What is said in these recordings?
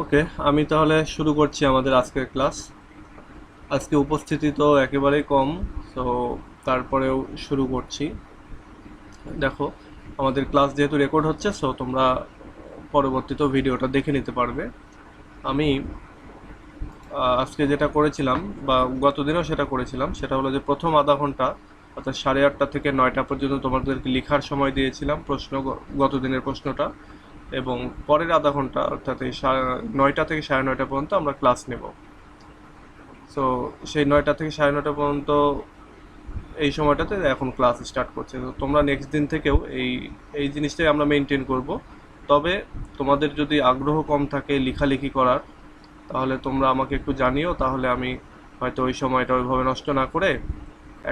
ওকে, আমি তাহলে শুরু করছি আমাদের আজকের ক্লাস। আজকে উপস্থিতি তো একেবারেই কম তো তারপরেও শুরু করছি। দেখো, আমাদের ক্লাস যেহেতু রেকর্ড হচ্ছে সো তোমরা পরবর্তীতেও ভিডিওটা দেখে নিতে পারবে। আমি আজকে যেটা করেছিলাম, বা গতদিনও সেটা করেছিলাম, সেটা হলো যে প্রথম আধা ঘণ্টা, অর্থাৎ সাড়ে আটটা থেকে নয়টা পর্যন্ত তোমাদেরকে লেখার সময় দিয়েছিলাম প্রশ্ন গতদিনের প্রশ্নটা। এবং পরের আধা ঘণ্টা, অর্থাৎ এই নয়টা থেকে সাড়ে নয়টা পর্যন্ত আমরা ক্লাস নেব। সো সেই নয়টা থেকে সাড়ে নয়টা পর্যন্ত এই সময়টাতে এখন ক্লাস স্টার্ট করছে। তো তোমরা নেক্সট দিন থেকেও এই এই জিনিসটাই আমরা মেনটেন করব। তবে তোমাদের যদি আগ্রহ কম থাকে লেখালেখি করার, তাহলে তোমরা আমাকে একটু জানিও, তাহলে আমি হয়তো ওই সময়টা ওইভাবে নষ্ট না করে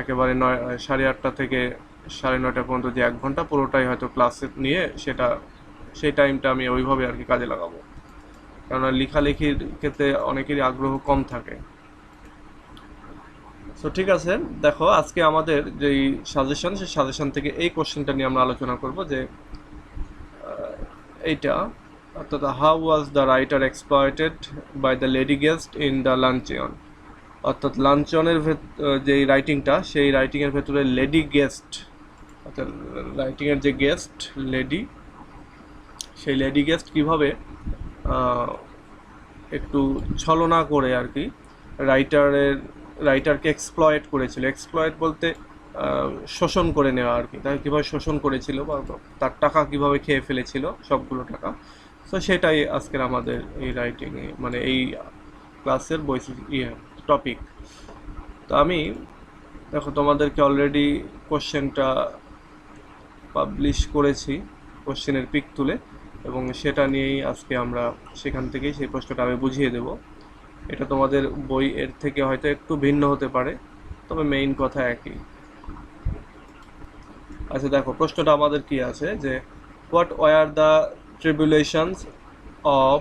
একেবারে নয়, সাড়ে আটটা থেকে সাড়ে নয়টা পর্যন্ত যে এক ঘণ্টা পুরোটাই হয়তো ক্লাসে নিয়ে সেটা সেই টাইমটা আমি ওইভাবে আর কি কাজে লাগাবো। কেননা লেখালেখির ক্ষেত্রে অনেকেরই আগ্রহ কম থাকে। সো ঠিক আছে, দেখো, আজকে আমাদের যেই সাজেশন সেই সাজেশন থেকে এই কোশ্চেনটা নিয়ে আমরা আলোচনা করব যে এইটা, অর্থাৎ how was the writer exploited by the lady guest in the luncheon অর্থাৎ লাঞ্চনের যেই রাইটিংটা সেই রাইটিংয়ের ভেতরে লেডি গেস্ট অর্থাৎ রাইটিংয়ের যে গেস্ট লেডি সেই লেডি গেস্ট কীভাবে একটু ছলনা করে আর কি, রাইটারের, রাইটারকে এক্সপ্লয়েট করেছিল। এক্সপ্লয়েট বলতে শোষণ করে নেওয়া আর কি। তাকে কীভাবে শোষণ করেছিল বা তার টাকা কীভাবে খেয়ে ফেলেছিল, সবগুলো টাকা। তো সেটাই আজকের আমাদের এই রাইটিংয়ে মানে এই ক্লাসের বৈশিষ্ট্য ইয়ে টপিক তো আমি, দেখো তোমাদেরকে অলরেডি কোশ্চেনটা পাবলিশ করেছি কোশ্চেনের পিক তুলে। এবং সেটা নিয়েই আজকে আমরা সেখান থেকেই সেই প্রশ্নটা আমি বুঝিয়ে দেব। এটা তোমাদের বই এর থেকে হয়তো একটু ভিন্ন হতে পারে, তবে মেইন কথা একই। আচ্ছা দেখো, প্রশ্নটা আমাদের কি আছে? যে what were the tribulations of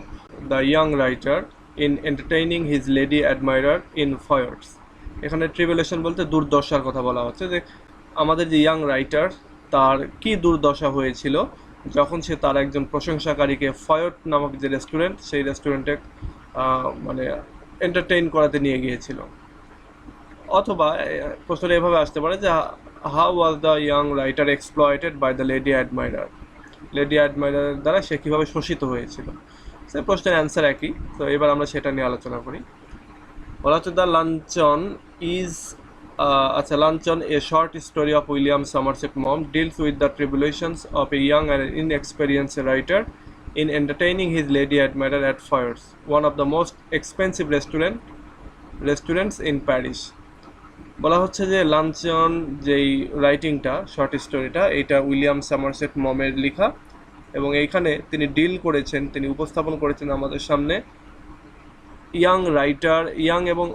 the young writer in entertaining his lady admirer in Foyot's এখানে ট্রিবুলেশন বলতে দুর্দশার কথা বলা হচ্ছে। যে, আমাদের যে ইয়াং রাইটার তার কি দুর্দশা হয়েছিল? যখন সে তার একজন প্রশংসাকারীকে ফয়ট নামক যে রেস্টুরেন্ট, সেই রেস্টুরেন্টে মানে এন্টারটেইন করাতে নিয়ে গিয়েছিল। অথবা প্রশ্নটা এভাবে আসতে পারে যে how was the young writer exploited by the lady admirer lady admirer দ্বারা সে কীভাবে শোষিত হয়েছিল? সে প্রশ্নের অ্যান্সার একই। তো এবার আমরা সেটা নিয়ে আলোচনা করি। বলা হচ্ছে দ্য লাঞ্চন ইজ আচ্ছা luncheon a short story of William Somerset Maugham deals with the tribulations of a young and inexperience writer in entertaining his lady admirer at Fires, one of the most expensive restaurant restaurants in Paris. বলা হচ্ছে যে luncheon যেই রাইটিংটা short স্টোরিটা এটা William Somerset মমের লেখা এবং এইখানে তিনি ডিল করেছেন তিনি উপস্থাপন করেছেন আমাদের সামনে ইয়াং রাইটার ইয়াং এবং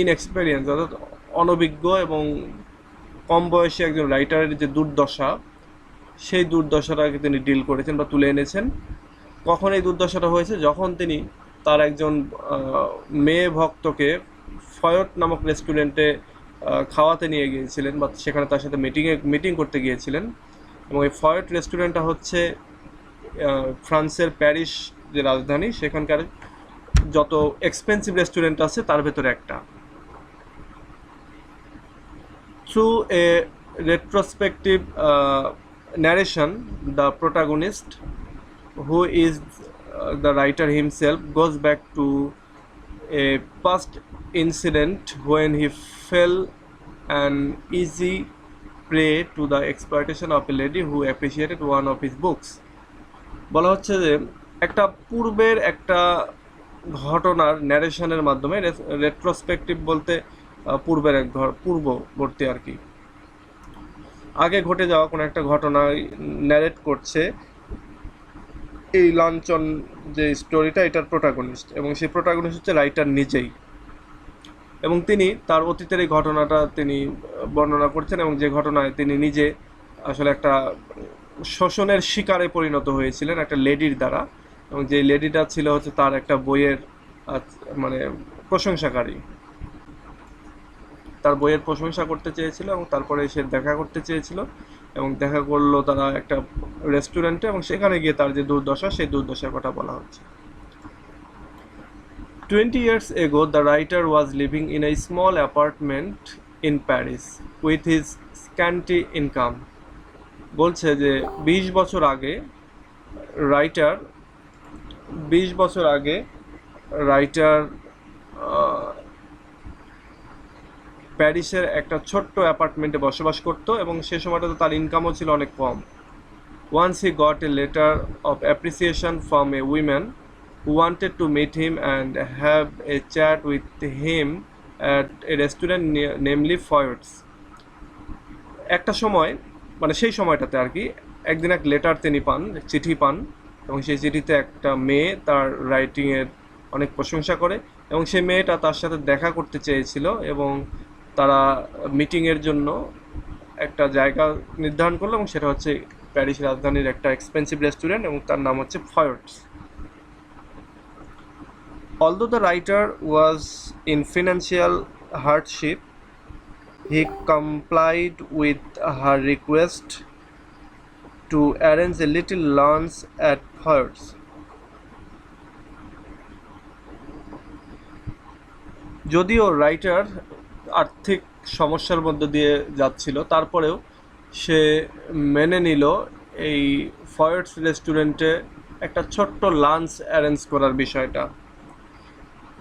ইনএক্সপেরিয়েন্স অর্থাৎ অনভিজ্ঞ এবং কম বয়সী একজন রাইটারের যে দুর্দশা, সেই দুর্দশাটাকে তিনি ডিল করেছেন বা তুলে এনেছেন। কখন এই দুর্দশাটা হয়েছে? যখন তিনি তার একজন মেয়ে ভক্তকে ফয়ট নামক রেস্টুরেন্টে খাওয়াতে নিয়ে গিয়েছিলেন বা সেখানে তার সাথে মিটিংয়ে মিটিং করতে গিয়েছিলেন। এবং এই ফয়ট রেস্টুরেন্টটা হচ্ছে ফ্রান্সের প্যারিস যে রাজধানী, সেখানকার যত এক্সপেন্সিভ রেস্টুরেন্ট আছে, তার ভেতরে একটা। Through a retrospective uh, narration, the protagonist, who is uh, the writer himself, goes back to a past incident when he fell an easy prey to the exploitation of a lady who appreciated one of his books. বলা হচ্ছে যে একটা পূর্বের একটা ঘটনার ন্যারেশনের মাধ্যমে retrospective বলতে পূর্বের এক ঘর, পূর্ববর্তী আর কি। আগে ঘটে যাওয়া কোনো একটা ঘটনা ন্যারেট করছে এই লাঞ্চন যে স্টোরিটা এটার প্রোটাগনিস্ট এবং সেই প্রোটাগনিস্ট হচ্ছে রাইটার নিজেই। এবং তিনি তার অতীতের এই ঘটনাটা তিনি বর্ণনা করছেন এবং যে ঘটনায় তিনি নিজে আসলে একটা শোষণের শিকারে পরিণত হয়েছিলেন একটা লেডির দ্বারা এবং যে লেডিটা ছিল হচ্ছে তার একটা বইয়ের মানে প্রশংসাকারী। তার বইয়ের প্রশংসা করতে চেয়েছিল এবং তারপরে সে দেখা করতে চেয়েছিল এবং দেখা করল তারা একটা রেস্টুরেন্টে এবং সেখানে গিয়ে তার যে দুর্দশা সেই দুর্দশার কথা বলা হচ্ছে 20 years ago, the writer was living in a small apartment in Paris with his scanty income. বলছে যে বিশ বছর আগে রাইটার বিশ বছর আগে রাইটার প্যারিসের একটা ছোট্ট অ্যাপার্টমেন্টে বসবাস করত এবং সে সময়টাতে তার ইনকামও ছিল অনেক কম once he got a letter of appreciation from a wanted to meet him and have a chat with him at a restaurant near, namely Foyot's. একটা সময় মানে সেই সময়টাতে আর কি একদিন এক লেটার তিনি পান চিঠি পান এবং সেই চিঠিতে একটা মেয়ে তার রাইটিংয়ের অনেক প্রশংসা করে এবং সেই মেয়েটা তার সাথে দেখা করতে চেয়েছিল এবং তারা মিটিংয়ের জন্য একটা জায়গা নির্ধারণ করল এবং সেটা হচ্ছে প্যারিস রাজধানীর একটা এক্সপেন্সিভ রেস্টুরেন্ট এবং তার নাম হচ্ছে Foyot's although the writer was in financial hardship he complied with her request to arrange a little lunch at Foyot's যদিও রাইটার আর্থিক সমস্যার মধ্যে দিয়ে যাচ্ছিল। তারপরেও সে মেনে নিল এই ফয়েটস রেস্টুরেন্টে একটা ছোট্ট লাঞ্চ অ্যারেঞ্জ করার বিষয়টা।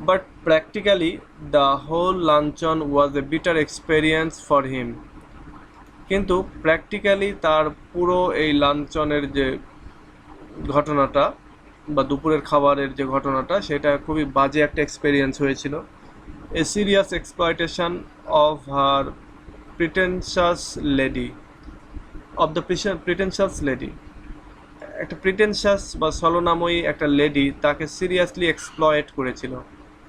But practically the whole luncheon was a bitter experience for him কিন্তু প্র্যাকটিক্যালি তার পুরো এই লাঞ্চনের যে ঘটনাটা বা দুপুরের খাবারের যে ঘটনাটা, সেটা খুবই বাজে একটা এক্সপেরিয়েন্স হয়েছিল। A serious exploitation of her pretentious lady of the pretentious lady একটা প্রিটেনশাস বা ছলনাময়ী একটা লেডি তাকে সিরিয়াসলি এক্সপ্লয়েট করেছিল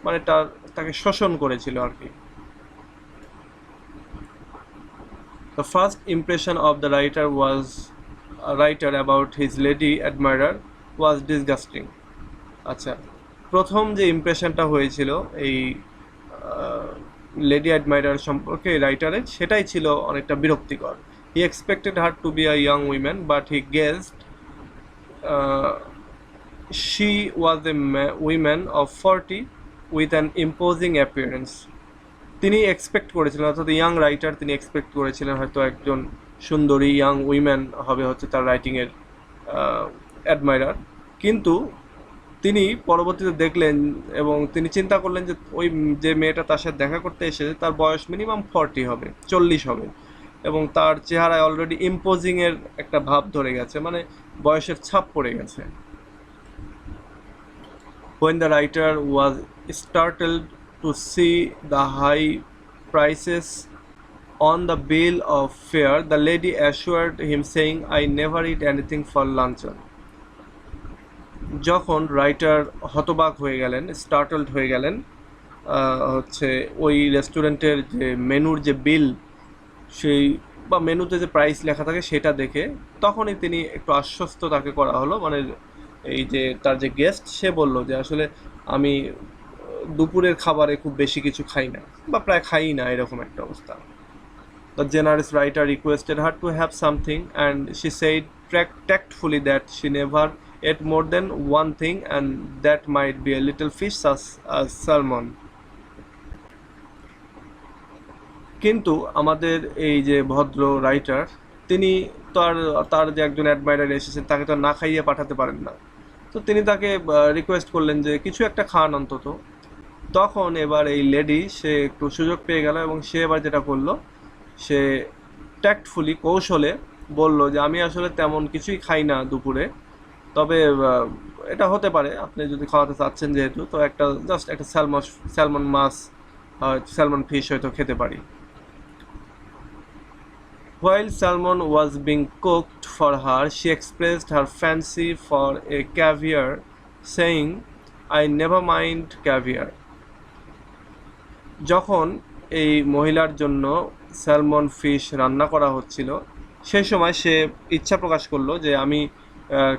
মানে তার, তাকে শোষণ করেছিল আর কি The first impression of the writer was, a writer about his lady admirer was disgusting. আচ্ছা প্রথম যে ইমপ্রেশনটা হয়েছিল এই লেডি অ্যাডমাইরার সম্পর্কে রাইটারের সেটাই ছিল অনেকটা বিরক্তিকর। He expected her to be a young women but he guessed she was a women of forty with an imposing appearance তিনি এক্সপেক্ট করেছিলেন, অর্থাৎ ইয়াং রাইটার তিনি এক্সপেক্ট করেছিলেন হয়তো একজন সুন্দরী ইয়াং উইম্যান হবে হচ্ছে তার রাইটিংয়ের অ্যাডমাইরার কিন্তু তিনি পরবর্তীতে দেখলেন এবং তিনি চিন্তা করলেন যে ওই যে মেয়েটা তার সাথে দেখা করতে এসেছে, তার বয়স মিনিমাম ফর্টি হবে, চল্লিশ হবে। এবং তার চেহারায় অলরেডি ইম্পোজিংয়ের একটা ভাব ধরে গেছে মানে বয়সের ছাপ পড়ে গেছে। When the writer was startled to see the high prices on the bill of fare the lady assured him saying I never eat anything for luncheon যখন রাইটার হতবাক হয়ে গেলেন স্টার্টলড হয়ে গেলেন হচ্ছে ওই রেস্টুরেন্টের যে মেনুর যে বিল সেই বা মেনুতে যে প্রাইস লেখা থাকে সেটা দেখে তখনই তিনি একটু আশ্বস্ত তাকে করা হলো। মানে এই যে তার যে গেস্ট সে বলল যে, আসলে আমি দুপুরের খাবারে খুব বেশি কিছু খাই না বা প্রায় খাই না, এরকম একটা অবস্থা। The generous writer requested her to have something and she said tactfully that she never ate more than one thing and that might be a little fish salmon কিন্তু আমাদের এই যে ভদ্র রাইটার তিনি তার তার যে একজন অ্যাডমাইরার এসেছেন তাকে তো না খাইয়ে পাঠাতে পারেন না। তো তিনি তাকে রিকোয়েস্ট করলেন যে কিছু একটা খান অন্তত। তখন এবার এই লেডি সে একটু সুযোগ পেয়ে গেল এবং সে এবার যেটা করল, সে ট্যাক্টফুলি কৌশলে বলল যে, আমি আসলে তেমন কিছুই খাই না দুপুরে। তবে এটা হতে পারে আপনি যদি খাওয়াতে চাচ্ছেন যেহেতু তো একটা জাস্ট একটা স্যালমন স্যালমন মাছ স্যালমন ফিশ হয়তো খেতে পারি While salmon was being cooked for her, she expressed her fancy for a caviar, saying, I never mind caviar. যখন এই মহিলার জন্য স্যালমন ফিশ রান্না করা হচ্ছিল সেই সময় সে ইচ্ছা প্রকাশ করল যে আমি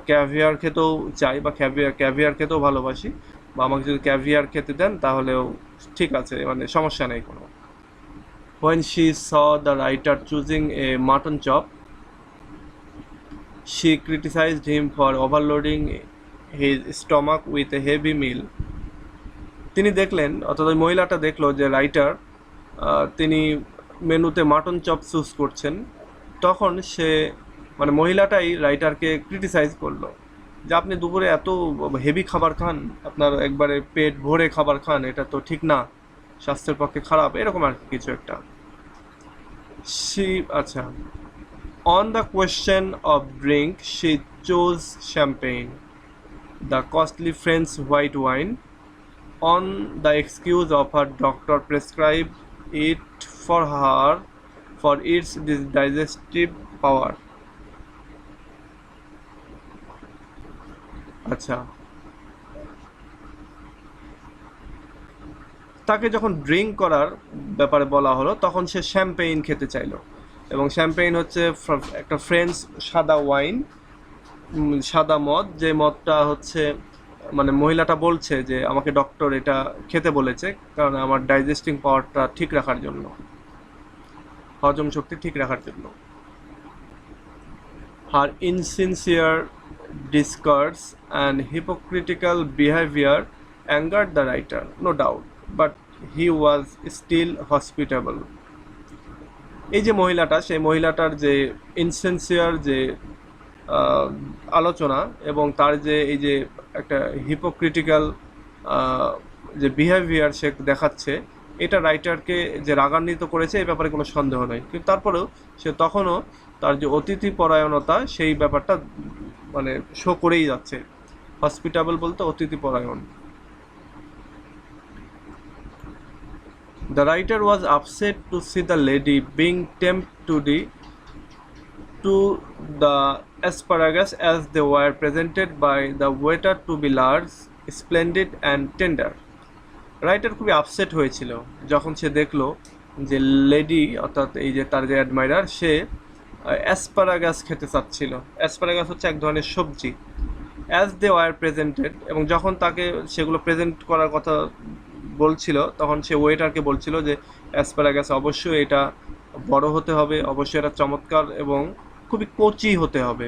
ক্যাভিয়ার খেতেও চাই বা ক্যাভিয়ার ক্যাভিয়ার খেতেও ভালোবাসি। বা আমাকে যদি ক্যাভিয়ার খেতে দেন, তাহলেও ঠিক আছে মানে সমস্যা নেই কোনো। When she saw the writer choosing a mutton chop she criticized him for overloading his stomach with a heavy meal তিনি দেখলেন, অর্থাৎ ওই মহিলাটা দেখল যে রাইটার তিনি মেনুতে মাটন চপ চুজ করছেন। তখন সে মানে মহিলাটাই রাইটারকে ক্রিটিসাইজ করল। যে আপনি দুপুরে এত হেভি খাবার খান, আপনার একবারে পেট ভরে খাবার খান, এটা তো ঠিক না, স্বাস্থ্যের পক্ষে খারাপ, এরকম আর কিছু একটা। সি আচ্ছা। On the question of drink she chose champagne the costly French white wine on the excuse of her doctor prescribed it for her, for its digestive power. আচ্ছা। তাকে যখন ড্রিঙ্ক করার ব্যাপারে বলা হলো, তখন সে শ্যাম্পেইন খেতে চাইলো। এবং শ্যাম্পেইন হচ্ছে একটা ফ্রেঞ্চ সাদা ওয়াইন সাদা মদ, যে মদটা হচ্ছে মানে মহিলাটা বলছে যে, আমাকে ডক্টর এটা খেতে বলেছে, কারণ আমার ডাইজেস্টিং পাওয়ারটা ঠিক রাখার জন্য। হজম শক্তি ঠিক রাখার জন্য। আর insincere discourse and hypocritical behaviour anger the writer no doubt but he was still hospitable এই যে মহিলাটা, সেই মহিলাটার যে ইনসেন্সিয়ার যে আলোচনা এবং তার যে এই যে একটা হিপোক্রিটিক্যাল যে বিহেভিয়ার সে দেখাচ্ছে, এটা রাইটারকে যে রাগান্বিত করেছে এই ব্যাপারে কোনো সন্দেহ নেই। কিন্তু তারপরেও সে তখনও তার যে অতিথি পরায়ণতা সেই ব্যাপারটা মানে শো করেই যাচ্ছে। হসপিটাবল বলতে অতিথি পরায়ণ। The writer was upset to see the lady being tempt to the to the asparagus as the were presented by the waiter to be large splendid and tender writer খুবই আপসেট হয়েছিল। যখন সে দেখল যে লেডি অর্থাৎ এই যে তার যে অ্যাডমাইরার সে অ্যাসপারাগাস খেতে চাচ্ছিল। অ্যাসপারাগাস হচ্ছে এক ধরনের সবজি। অ্যাজ দে ওয়ার প্রেজেন্টেড এবং যখন তাকে সেগুলো প্রেজেন্ট করার কথা বলছিল, তখন সে ওয়েটারকে বলছিল যে অ্যাসপারাগাস অবশ্যই এটা বড় হতে হবে, অবশ্যই এটা চমৎকার এবং খুবই কচি হতে হবে।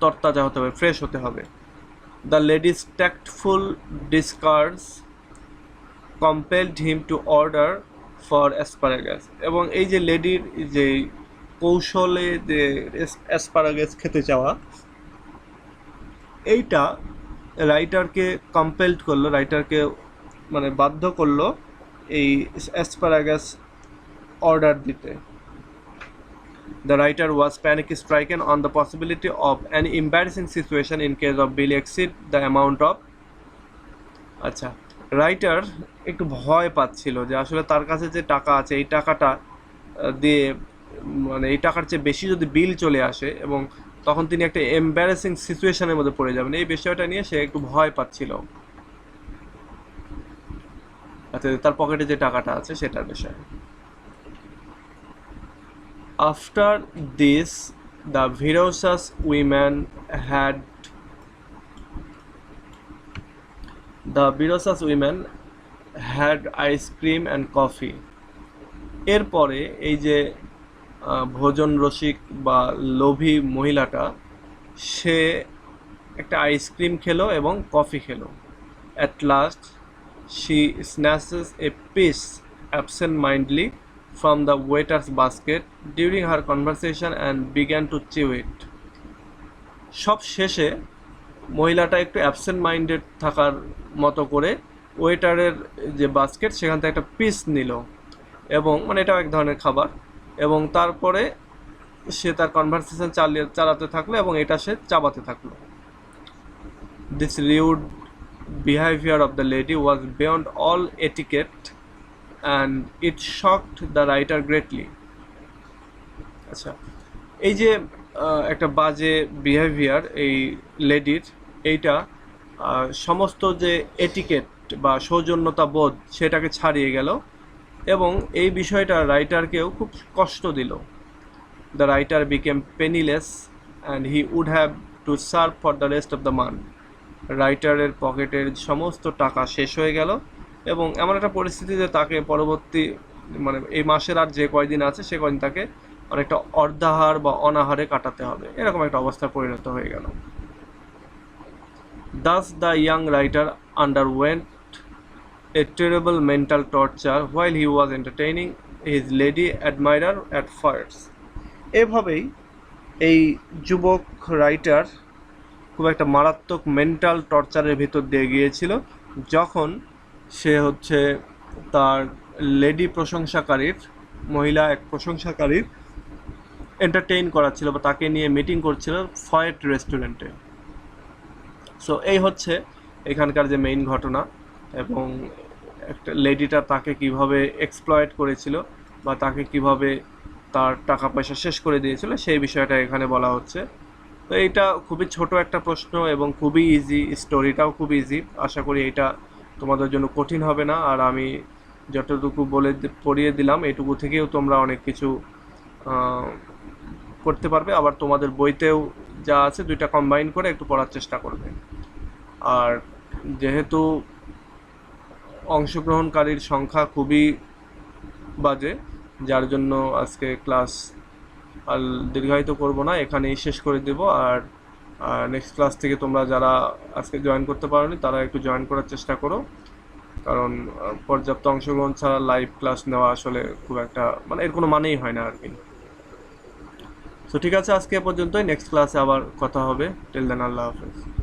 তরতাজা হতে হবে ফ্রেশ হতে হবে। The lady's tactful discourse compelled him to order for asparagus এবং এই যে লেডির যে কৌশলে যে অ্যাসপারাগাস খেতে চাওয়া এইটা রাইটারকে কম্পেলড করল রাইটারকে মানে বাধ্য করল এই অ্যাসপারাগাস অর্ডার দিতে The writer was panic stricken on the possibility of an embarrassing situation in case of bill exceed the amount of আচ্ছা রাইটার একটু ভয় পাচ্ছিল যে আসলে তার কাছে যে টাকা আছে, এই টাকাটা দিয়ে মানে এই টাকার চেয়ে বেশি যদি বিল চলে আসে এবং তখন তিনি একটা এম্বারেসিং সিচুয়েশনের মধ্যে পড়ে যাবেন। এই বিষয়টা নিয়ে সে একটু ভয় পাচ্ছিল। আচ্ছা তার পকেটে যে টাকাটা আছে সেটার বিষয়ে। After this the Virosas woman had the voracious women had ice cream and coffee এরপরে এই যে ভোজন রসিক বা লোভী মহিলাটা, সে একটা আইসক্রিম খেলো এবং কফি খেলো। At last she snatches a piece absent mindedly from the waiter's basket during her conversation and began to chew it সব শেষে মহিলাটা একটু অ্যাবসেন্ট মাইন্ডেড থাকার মতো করে ওয়েটারের যে বাস্কেট সেখান থেকে একটা পিস নিল। এবং মানে এটাও এক ধরনের খাবার। এবং তারপরে সে তার কনভারসেশন চালিয়ে, চালাতে থাকল এবং এটা সে চাবাতে থাকল। This rude behaviour of the lady was beyond all etiquette and it shocked the writer greatly আচ্ছা এই যে একটা বাজে বিহেভিয়ার এই লেডির এইটা সমস্ত যে এটিকেট বা সৌজন্যতা বোধ সেটাকে ছাড়িয়ে গেল এবং এই বিষয়টা রাইটারকেও খুব কষ্ট দিল। The writer became penniless and he would have to starve for the rest of the month রাইটারের পকেটের সমস্ত টাকা শেষ হয়ে গেল এবং এমন একটা পরিস্থিতিতে তাকে পরবর্তী মানে এই মাসের আর যে কয়দিন আছে, সে কয়দিন তাকে অনেকটা অর্ধাহার বা অনাহারে কাটাতে হবে এরকম একটা অবস্থা পরিণত হয়ে গেল thus the young writer underwent a terrible mental torture while he was entertaining his lady admirer at first. এভাবেই এই যুবক রাইটার খুব একটা মারাত্মক মেন্টাল টর্চারের ভিতর দিয়ে গিয়েছিল, যখন সে হচ্ছে তার লেডি প্রশংসাকারীর, মহিলা এক প্রশংসাকারীর এন্টারটেইন করাচ্ছিল বা তাকে নিয়ে মিটিং করছিল ফয়েট রেস্টুরেন্টে সো এই হচ্ছে এখানকার যে মেইন ঘটনা এবং একটা লেডিটা তাকে কীভাবে এক্সপ্লয়েট করেছিল বা তাকে কীভাবে তার টাকা পয়সা শেষ করে দিয়েছিল সেই বিষয়টা এখানে বলা হচ্ছে। তো এইটা খুবই ছোট একটা প্রশ্ন এবং খুবই ইজি স্টোরিটাও খুব ইজি আশা করি এটা তোমাদের জন্য কঠিন হবে না। আর আমি যতটুকু বলে পড়িয়ে দিলাম, এটুকু থেকেও তোমরা অনেক কিছু করতে পারবে, আবার তোমাদের বইতেও যা আছে দুইটা কম্বাইন করে একটু পড়ার চেষ্টা করবে। আর যেহেতু অংশগ্রহণকারীর সংখ্যা খুবই বাজে, যার জন্য আজকে ক্লাস আর দীর্ঘায়িত করব না, এখানেই শেষ করে দেব। আর নেক্সট ক্লাস থেকে তোমরা যারা আজকে জয়েন করতে পারোনি, তারা একটু জয়েন করার চেষ্টা করো। কারণ পর্যাপ্ত অংশগ্রহণ ছাড়া লাইভ ক্লাস নেওয়া আসলে খুব একটা মানে এর কোনো মানেই হয় না আর কি। তো ঠিক আছে আজকে পর্যন্তই। নেক্সট ক্লাসে আবার কথা হবে। টেল দেন আল্লাহ হাফেজ।